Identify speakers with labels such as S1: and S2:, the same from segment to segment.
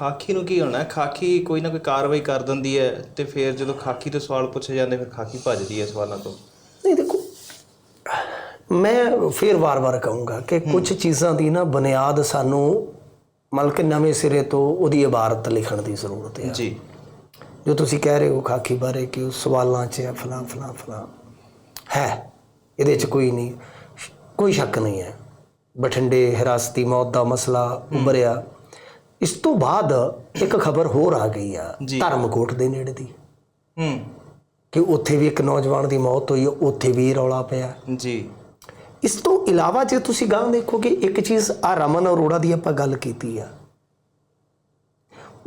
S1: ਖਾਕੀ ਨੂੰ ਕੀ ਹੋਣਾ? ਖਾਕੀ ਕੋਈ ਨਾ ਕੋਈ ਕਾਰਵਾਈ ਕਰ ਦਿੰਦੀ ਹੈ ਤੇ ਫਿਰ ਜਦੋਂ ਖਾਕੀ ਤੋਂ ਸਵਾਲ ਪੁੱਛੇ ਜਾਂਦੇ ਫਿਰ ਖਾਕੀ ਭੱਜਦੀ ਹੈ ਸਵਾਲਾਂ ਤੋਂ।
S2: ਨਹੀਂ ਦੇਖੋ ਮੈਂ ਫਿਰ ਵਾਰ-ਵਾਰ ਕਹੂੰਗਾ ਕਿ ਕੁਝ ਚੀਜ਼ਾਂ ਦੀ ਨਾ ਬੁਨਿਆਦ ਸਾਨੂੰ ਮਤਲਬ ਕਿ ਨਵੇਂ ਸਿਰੇ ਤੋਂ ਉਹਦੀ ਇਬਾਰਤ ਲਿਖਣ ਦੀ ਜ਼ਰੂਰਤ ਹੈ।
S1: ਜੀ।
S2: ਜੋ ਤੁਸੀਂ ਕਹਿ ਰਹੇ ਹੋ ਖਾਕੀ ਬਾਰੇ ਕਿ ਉਹ ਸਵਾਲਾਂ 'ਚ ਹੈ ਫਲਾਂ ਫਲਾਂ ਫਲਾਂ ਹੈ ਇਹਦੇ 'ਚ ਕੋਈ ਨਹੀਂ ਕੋਈ ਸ਼ੱਕ ਨਹੀਂ ਹੈ। ਬਠਿੰਡੇ ਹਿਰਾਸਤੀ ਮੌਤ ਦਾ ਮਸਲਾ ਉੱਭਰਿਆ। ਇਸ ਤੋਂ ਬਾਅਦ ਇੱਕ ਖਬਰ ਹੋਰ ਆ ਗਈ ਆ। ਧਰਮਕੋਟ ਦੇ ਨੇੜੇ ਦੀ।
S1: ਹੂੰ।
S2: ਕਿ ਉੱਥੇ ਵੀ ਇੱਕ ਨੌਜਵਾਨ ਦੀ ਮੌਤ ਹੋਈ ਹੈ ਉੱਥੇ ਵੀ ਰੌਲਾ ਪਿਆ।
S1: ਜੀ।
S2: ਇਸ ਤੋਂ ਇਲਾਵਾ ਜੇ ਤੁਸੀਂ ਗਾਂ ਦੇਖੋਗੇ ਇੱਕ ਚੀਜ਼ ਆ ਰਮਨ ਅਰੋੜਾ ਦੀ ਆਪਾਂ ਗੱਲ ਕੀਤੀ ਆ।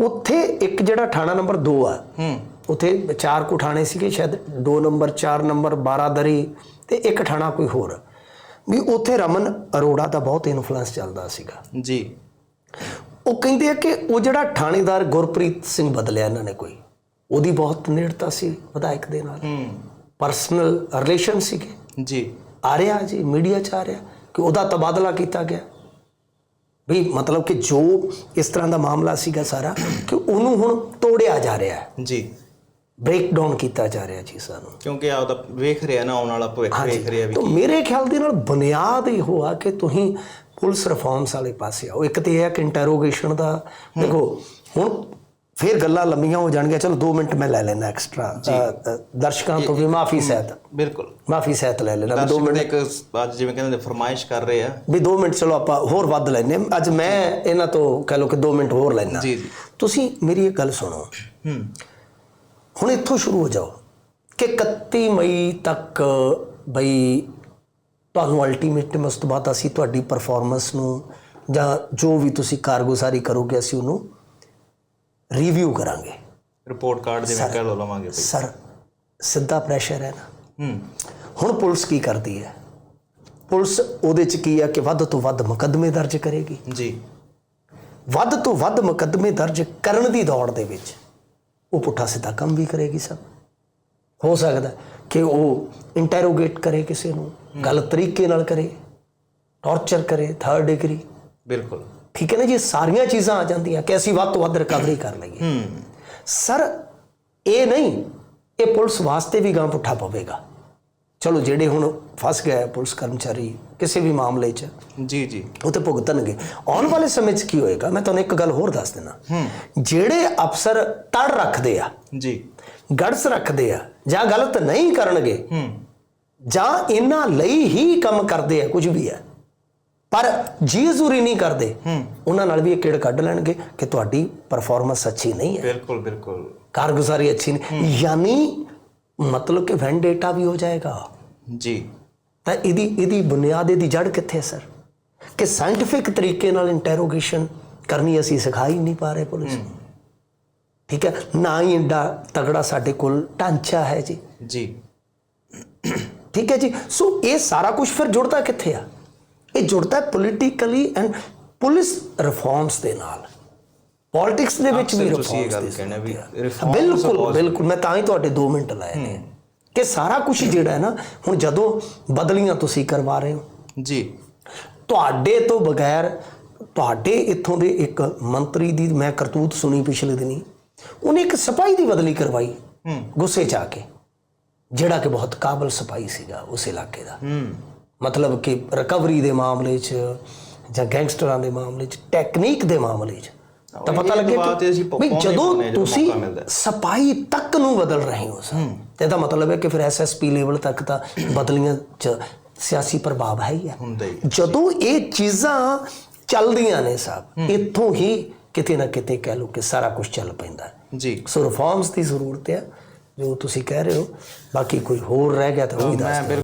S2: ਉੱਥੇ ਇੱਕ ਜਿਹੜਾ ਥਾਣਾ ਨੰਬਰ 2 ਆ
S1: ਹੂੰ।
S2: ਉੱਥੇ ਚਾਰ ਕੁ ਥਾਣੇ ਸੀਗੇ ਸ਼ਾਇਦ 2 ਨੰਬਰ 4 ਨੰਬਰ 12 ਦਰੀ ਤੇ ਇੱਕ ਥਾਣਾ ਕੋਈ ਹੋਰ। ਵੀ ਉੱਥੇ ਰਮਨ ਅਰੋੜਾ ਦਾ ਬਹੁਤ ਇਨਫਲੂਐਂਸ ਚੱਲਦਾ ਸੀਗਾ।
S1: ਜੀ।
S2: ਉਹ ਕਹਿੰਦੇ ਆ ਕਿ ਉਹ ਜਿਹੜਾ ਥਾਣੇਦਾਰ ਗੁਰਪ੍ਰੀਤ ਸਿੰਘ ਬਦਲਿਆ ਇਹਨਾਂ ਨੇ ਕੋਈ ਉਹਦੀ ਬਹੁਤ ਨੇੜਤਾ ਸੀ ਵਿਧਾਇਕ ਦੇ ਨਾਲ।
S1: ਹੂੰ।
S2: ਪਰਸਨਲ ਰਿਲੇਸ਼ਨ ਸੀਗੇ।
S1: ਜੀ।
S2: ਆ ਰਿਹਾ ਜੀ ਮੀਡੀਆ 'ਚ ਆ ਰਿਹਾ ਕਿ ਉਹਦਾ ਤਬਾਦਲਾ ਕੀਤਾ ਗਿਆ। ਵੀ ਮਤਲਬ ਕਿ ਜੋ ਇਸ ਤਰ੍ਹਾਂ ਦਾ ਮਾਮਲਾ ਸੀਗਾ ਸਾਰਾ ਕਿ ਉਹਨੂੰ ਹੁਣ ਤੋੜਿਆ ਜਾ ਰਿਹਾ ਹੈ।
S1: ਜੀ।
S2: ਬ੍ਰੇਕ ਡਾਊਨ ਕੀਤਾ ਜਾ ਰਿਹਾ ਚੀਜ਼ਾਂ ਨੂੰ
S1: ਕਿਉਂਕਿ ਆਪਦਾ ਵੇਖ ਰਿਹਾ ਨਾ ਆਉਣ ਵਾਲਾ ਭਵਿੱਖ ਵੇਖ ਰਿਹਾ ਵੀ
S2: ਮੇਰੇ ਖਿਆਲ ਦੇ ਨਾਲ ਬੁਨਿਆਦ ਇਹ ਹੋਆ ਕਿ ਤੁਸੀਂ ਪੁਲਿਸ ਰਿਫਾਰਮਸ ਵਾਲੇ ਪਾਸੇ ਆਓ। ਇੱਕ ਤੇ ਇਹ ਹੈ ਕਿ ਇੰਟਰੋਗੇਸ਼ਨ ਦਾ ਦੇਖੋ ਹੁਣ ਫੇਰ ਗੱਲਾਂ ਲੰਮੀਆਂ ਹੋ ਜਾਣਗੀਆਂ। ਚਲੋ 2 ਮਿੰਟ ਮੈਂ ਲੈ ਲੈਣਾ ਐਕਸਟਰਾ ਦਰਸ਼ਕਾਂ ਤੋਂ ਵੀ ਮਾਫੀ ਸਹਿਤ।
S1: ਬਿਲਕੁਲ।
S2: ਮਾਫੀ ਸਹਿਤ ਲੈ ਲੈਣਾ ਵੀ 2
S1: ਦਰਸ਼ਕ ਤਾਂ ਇੱਕ ਅੱਜ ਜਿਵੇਂ ਕਹਿੰਦੇ ਨੇ ਫਰਮਾਇਸ਼ ਕਰ ਰਹੇ ਆ।
S2: ਵੀ 2 ਮਿੰਟ ਚਲੋ ਆਪਾਂ ਹੋਰ ਵੱਧ ਲੈਨੇ। ਅੱਜ ਮੈਂ ਇਹਨਾਂ ਤੋਂ ਕਹਿ ਲਓ ਕਿ 2 ਮਿੰਟ ਹੋਰ ਲੈਣਾ
S1: ਜੀ ਜੀ।
S2: ਤੁਸੀਂ ਮੇਰੀ ਇੱਕ ਗੱਲ ਸੁਣੋ।
S1: ਹੂੰ।
S2: ਹੁਣ ਇੱਥੋਂ ਸ਼ੁਰੂ ਹੋ ਜਾਓ ਕਿ 31 ਮਈ ਤੱਕ ਬਈ ਤੁਹਾਨੂੰ ਅਲਟੀਮੇਟਮ ਉਸ ਤੋਂ ਬਾਅਦ ਅਸੀਂ ਤੁਹਾਡੀ ਪਰਫਾਰਮੈਂਸ ਨੂੰ ਜਾਂ ਜੋ ਵੀ ਤੁਸੀਂ ਕਾਰਗੁਜ਼ਾਰੀ ਕਰੋਗੇ ਅਸੀਂ ਉਹਨੂੰ ਰਿਵਿਊ ਕਰਾਂਗੇ।
S1: ਰਿਪੋਰਟ ਕਾਰਡ ਜਿਵੇਂ ਕਹਿ ਲਓ ਲਵਾਂਗੇ ਬਈ।
S2: ਸਰ ਸਿੱਧਾ ਪ੍ਰੈਸ਼ਰ ਹੈ ਨਾ।
S1: ਹੂੰ।
S2: ਹੁਣ ਪੁਲਿਸ ਕੀ ਕਰਦੀ ਹੈ? ਪੁਲਿਸ ਉਹਦੇ ਚ ਕੀ ਹੈ ਕਿ ਵੱਧ ਤੋਂ ਵੱਧ ਮੁਕੱਦਮੇ ਦਰਜ ਕਰੇਗੀ।
S1: ਜੀ।
S2: ਵੱਧ ਤੋਂ ਵੱਧ ਮੁਕੱਦਮੇ ਦਰਜ ਕਰਨ ਦੀ ਦੌੜ ਦੇ ਵਿੱਚ ਉਹ ਪੁੱਠਾ ਸਿੱਧਾ ਕੰਮ ਵੀ ਕਰੇਗੀ ਸਭ ਹੋ ਸਕਦਾ ਕਿ ਉਹ ਇੰਟਰੋਗੇਟ ਕਰੇ ਕਿਸੇ ਨੂੰ। ਗਲਤ ਤਰੀਕੇ ਨਾਲ ਕਰੇ ਟੌਰਚਰ ਕਰੇ ਥਰਡ ਡਿਗਰੀ
S1: ਬਿਲਕੁਲ।
S2: ਠੀਕ ਹੈ ਨਾ ਜੀ ਸਾਰੀਆਂ ਚੀਜ਼ਾਂ ਆ ਜਾਂਦੀਆਂ ਕਿ ਅਸੀਂ ਵੱਧ ਤੋਂ ਵੱਧ ਰਿਕਵਰੀ ਕਰ ਲਈਏ।
S1: ਹੂੰ।
S2: ਸਰ ਇਹ ਨਹੀਂ ਇਹ ਪੁਲਿਸ ਵਾਸਤੇ ਵੀ ਗਾਂ ਪੁੱਠਾ ਪਵੇਗਾ। ਚਲੋ ਜਿਹੜੇ ਹੁਣ ਫਸ ਗਏ ਪੁਲਿਸ ਕਰਮਚਾਰੀ ਕਿਸੇ ਵੀ ਮਾਮਲੇ 'ਚ
S1: ਜੀ ਜੀ।
S2: ਉਹ ਤੇ ਭੁਗਤਣਗੇ। ਆਉਣ ਵਾਲੇ ਸਮੇਂ 'ਚ ਕੀ ਹੋਏਗਾ? ਮੈਂ ਤੁਹਾਨੂੰ ਇੱਕ ਗੱਲ ਹੋਰ ਦੱਸ ਦਿੰਦਾ। ਜਿਹੜੇ ਅਫਸਰ ਤੜ ਰੱਖਦੇ ਆ
S1: ਜੀ।
S2: ਗੜਸ ਰੱਖਦੇ ਆ ਜਾਂ ਗਲਤ ਨਹੀਂ ਕਰਨਗੇ ਜਾਂ ਇਹਨਾਂ ਲਈ ਹੀ ਕੰਮ ਕਰਦੇ ਆ ਕੁਝ ਵੀ ਹੈ ਪਰ ਜੀ ਜ਼ੂਰੀ ਨਹੀਂ ਕਰਦੇ। ਉਹਨਾਂ ਨਾਲ ਵੀ ਇਹ ਕਿਹੜ ਕੱਢ ਲੈਣਗੇ ਕਿ ਤੁਹਾਡੀ ਪਰਫਾਰਮੈਂਸ ਅੱਛੀ ਨਹੀਂ ਹੈ।
S1: ਬਿਲਕੁਲ ਬਿਲਕੁਲ।
S2: ਕਾਰਗੁਜ਼ਾਰੀ ਅੱਛੀ ਨਹੀਂ। ਯਾਨੀ ਮਤਲਬ ਕਿ ਵੈਂਡੇਟਾ ਵੀ ਹੋ ਜਾਏਗਾ।
S1: ਜੀ।
S2: ਤਾਂ ਇਹਦੀ ਇਹਦੀ ਬੁਨਿਆਦ ਇਹਦੀ ਜੜ ਕਿੱਥੇ ਹੈ ਸਰ? ਕਿ ਸਾਇੰਟਿਫਿਕ ਤਰੀਕੇ ਨਾਲ ਇੰਟਰੋਗੇਸ਼ਨ ਕਰਨੀ ਅਸੀਂ ਸਿਖਾ ਹੀ ਨਹੀਂ ਪਾ ਰਹੇ ਪੁਲਿਸ ਨੂੰ। ਠੀਕ ਹੈ? ਨਾ ਹੀ ਇੰਡਾ ਤਗੜਾ ਸਾਡੇ ਕੋਲ ਢਾਂਚਾ ਹੈ ਜੀ।
S1: ਜੀ।
S2: ਠੀਕ ਹੈ ਜੀ? ਸੋ ਇਹ ਸਾਰਾ ਕੁਝ ਫਿਰ ਜੁੜਦਾ ਕਿੱਥੇ ਆ? ਇਹ ਜੁੜਦਾ ਪੋਲੀਟੀਕਲੀ ਐਂਡ ਪੁਲਿਸ ਰਿਫਾਰਮਸ ਦੇ ਨਾਲ। ਪੋਲਿਟਿਕਸ ਦੇ ਵਿੱਚ ਵੀ ਰਿਫਾਰਮਸ
S1: ਗੱਲ ਕਹਿਣਾ ਵੀ
S2: ਬਿਲਕੁਲ ਬਿਲਕੁਲ ਮੈਂ ਤਾਂ ਹੀ ਤੁਹਾਡੇ 2 ਮਿੰਟ ਲਾਏ ਨੇ। ਕਿ ਸਾਰਾ ਕੁਝ ਜਿਹੜਾ ਹੈ ਨਾ ਹੁਣ ਜਦੋਂ ਬਦਲੀਆਂ ਤੁਸੀਂ ਕਰਵਾ ਰਹੇ ਹੋ।
S1: ਜੀ।
S2: ਤੁਹਾਡੇ ਤੋਂ ਬਗੈਰ ਤੁਹਾਡੇ ਇੱਥੋਂ ਦੇ ਇੱਕ ਮੰਤਰੀ ਦੀ ਮੈਂ ਕਰਤੂਤ ਸੁਣੀ ਪਿਛਲੇ ਦਿਨੀ। ਉਹਨੇ ਇੱਕ ਸਿਪਾਹੀ ਦੀ ਬਦਲੀ ਕਰਵਾਈ। ਗੁੱਸੇ 'ਚ ਆ ਕੇ। ਜਿਹੜਾ ਕਿ ਬਹੁਤ ਕਾਬਲ ਸਿਪਾਹੀ ਸੀਗਾ ਉਸ ਇਲਾਕੇ ਦਾ। ਮਤਲਬ ਕਿ ਰਿਕਵਰੀ ਦੇ ਮਾਮਲੇ 'ਚ ਜਾਂ ਗੈਂਗਸਟਰਾਂ ਦੇ ਮਾਮਲੇ 'ਚ ਟੈਕਨੀਕ ਦੇ ਮਾਮਲੇ 'ਚ ਤਾਂ ਪਤਾ ਲੱਗੇ ਕਿ ਜਦੋਂ ਤੁਸੀਂ। ਸਿਪਾਹੀ ਤੱਕ ਨੂੰ ਬਦਲ ਰਹੇ ਹੋ ਸਰ ਤੇ ਇਹਦਾ ਮਤਲਬ ਹੈ ਕਿ ਫਿਰ ਐਸਐਸਪੀ ਲੈਵਲ ਤੱਕ ਤਾਂ ਬਦਲੀਆਂ 'ਚ ਸਿਆਸੀ ਪ੍ਰਭਾਵ ਹੈ ਹੀ ਹੈ। ਜਦੋਂ ਇਹ ਚੀਜ਼ਾਂ ਚੱਲਦੀਆਂ ਨੇ ਸਾਹਿਬ ਇੱਥੋਂ ਹੀ ਕਿਤੇ ਨਾ ਕਿਤੇ ਕਹਿ ਲਓ ਕਿ ਸਾਰਾ ਕੁਝ ਚੱਲ ਪੈਂਦਾ
S1: ਜੀ।
S2: ਸੋ ਰਿਫਾਰਮਸ ਦੀ ਜ਼ਰੂਰਤ ਹੈ ਜੋ ਤੁਸੀਂ ਕਹਿ ਰਹੇ ਹੋ ਬਾਕੀ ਕੋਈ ਹੋਰ ਰਹਿ ਗਿਆ ਤਾਂ ਉਹ ਵੀ ਦੱਸ ਦਿਓ।